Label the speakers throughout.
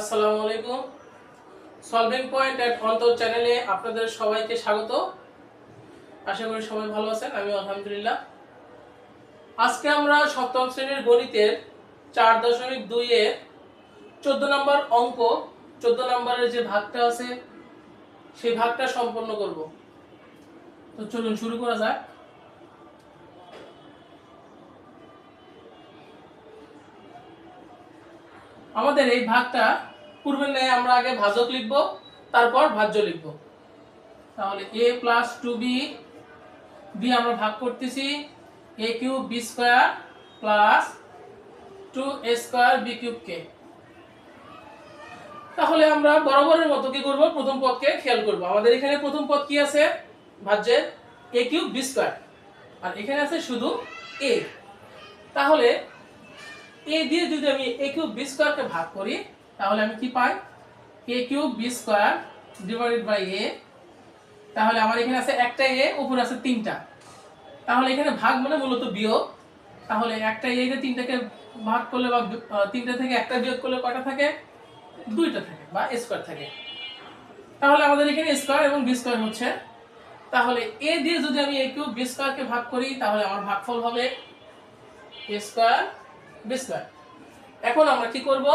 Speaker 1: আসসালামু আলাইকুম। Solving point at অন্তর চ্যানেলে আপনাদের সবাইকে স্বাগত। আশা করি সবাই ভালো আছেন আমি আলহামদুলিল্লাহ। আজকে আমরা সপ্তম শ্রেণির গণিতের চার দশমিক দুই এর চোদ্দ নম্বর অঙ্ক, চোদ্দ নম্বরের যে ভাগটা আছে, সেই ভাগটা সম্পন্ন করব। তো চলুন শুরু করা যাক। আমাদের এই ভাগটা পূর্বের ন্যায় আমরা আগে ভাজক লিখব, তারপর ভাজ্য লিখব। তাহলে এ প্লাস টু বি দিয়ে আমরা ভাগ করতেছি A cube B square plus two A square B cube কে তাহলে আমরা বরাবরের মতো কি করব? প্রথম পদকে খেয়াল করব। আমাদের এখানে প্রথম পদ কি আছে? ভাজ্যের এ কিউব বি স্কোয়ার আর এখানে আছে শুধু এ তাহলে এ দিয়ে যদি আমি এ কিউব বি স্কোয়ারকে ভাগ করি, তাহলে আমি কি পাই? A cube B square divided by A তাহলে আমার এখানে আছে একটা এ উপরে আছে তিনটা। তাহলে এখানে ভাগ মানে মূলত বিয়োগ। তাহলে একটা এ তিনটাকে ভাগ করলে বা তিনটা থেকে একটা বিয়োগ করলে কয়টা থাকে? দুইটা থাকে বা স্কোয়ার থাকে। তাহলে আমাদের এখানে স্কোয়ার এবং বি স্কোয়ার হচ্ছে। তাহলে এ দিয়ে যদি আমি এ কিউব বি স্কোয়ারকে ভাগ করি, তাহলে আমার ভাগফল হবে এ স্কোয়ার বি স্কোয়ার এখন আমরা কি করব?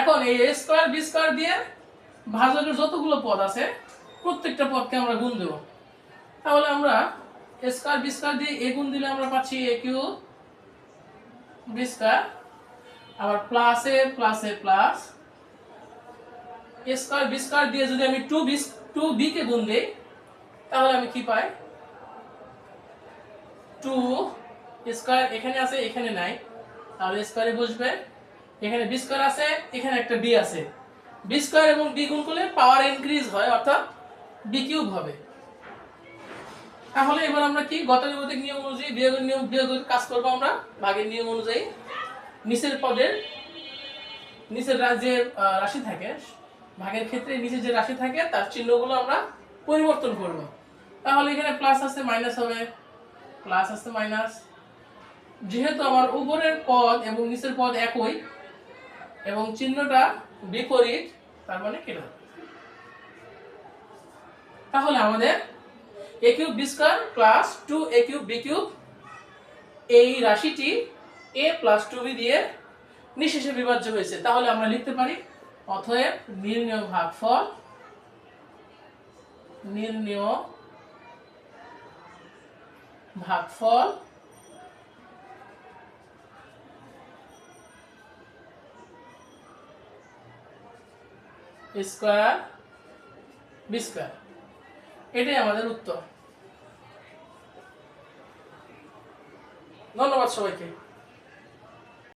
Speaker 1: এখন এই এ স্কোয়ার বি স্কোয়ার দিয়ে ভাজকের যতগুলো পদ আছে, প্রত্যেকটা পদকে আমরা গুণ দেব। তাহলে আমরা স্কোয়ার বি স্কোয়ার দিয়ে এ গুণ দিলে আমরা পাচ্ছি এ কিউ বি স্কোয়ার আবার plus plus plus square B square দিয়ে যদি আমি টু বি টু বি কে গুণ দিই, তাহলে আমি কি পাই? টু স্কোয়ার এখানে আছে, এখানে নাই। তাহলে স্কোয়ারে বসবে। এখানে বি স্কোয়ার আছে, এখানে একটা বি আছে। বি স্কোয়ার এবং বি গুণ করলে পাওয়ার ইনক্রিজ হয়, অর্থাৎ বি কিউব হবে। তাহলে এবার আমরা কি গতানুগতিক নিয়ম অনুযায়ী বিয়োগের নিয়ম বিয়োগের কাজ করব আমরা? ভাগের নিয়ম অনুযায়ী। নিচের পদের, নিচের যে রাশি থাকে, ভাগের ক্ষেত্রে নিচে যে রাশি থাকে, তার চিহ্নগুলো আমরা পরিবর্তন করব। তাহলে এখানে প্লাস আছে মাইনাস হবে। প্লাস আছে মাইনাস যেহেতু আমার উপরের পদ এবং নিচের পদ একই, এবং চিহ্নটা বিপরীত, তার মানে কেটে তাহলে আমাদের A cube B square plus two A cube B cube এই রাশিটি এ প্লাস টু বি দিয়ে নিঃশেষে বিভাজ্য হয়েছে। তাহলে আমরা লিখতে পারি, অতএব নির্ণয় ভাগফল নির্ণয় ভাগফল স্কোয়ার বি স্কোয়ার এটাই আমাদের উত্তর। ধন্যবাদ সবাইকে।